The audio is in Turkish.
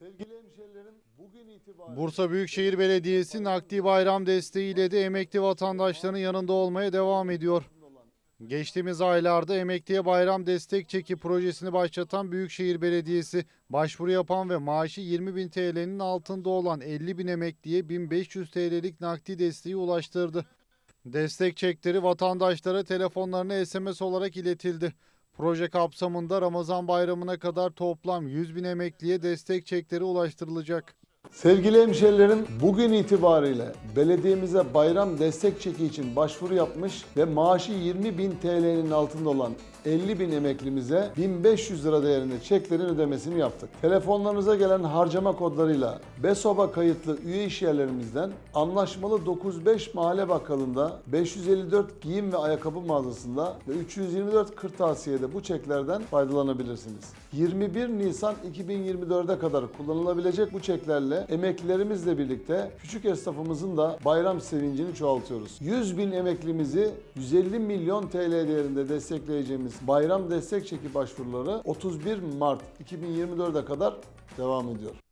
Sevgili hemşehrilerim bugün itibariyle Bursa Büyükşehir Belediyesi nakdi bayram desteğiyle de emekli vatandaşların yanında olmaya devam ediyor. Geçtiğimiz aylarda emekliye bayram destek çeki projesini başlatan Büyükşehir Belediyesi başvuru yapan ve maaşı 20 bin TL'nin altında olan 50 bin emekliye 1500 TL'lik nakdi desteği ulaştırdı. Destek çekleri vatandaşlara telefonlarına SMS olarak iletildi. Proje kapsamında Ramazan bayramına kadar toplam 100 bin emekliye destek çekleri ulaştırılacak. Sevgili hemşehrilerim bugün itibariyle belediyemize bayram destek çeki için başvuru yapmış ve maaşı 20 bin TL'nin altında olan 50 bin emeklimize 1500 lira değerinde çeklerin ödemesini yaptık. Telefonlarınıza gelen harcama kodlarıyla BESOB'a kayıtlı üye iş yerlerimizden anlaşmalı 95 Mahalle Bakkalı'nda 554 giyim ve ayakkabı mağazasında ve 324 kırtasiyede bu çeklerden faydalanabilirsiniz. 21 Nisan 2024'e kadar kullanılabilecek bu çeklerle emeklilerimizle birlikte küçük esnafımızın da bayram sevincini çoğaltıyoruz. 100 bin emeklimizi 150 milyon TL değerinde destekleyeceğimiz bayram destek çeki başvuruları 31 Mart 2024'e kadar devam ediyor.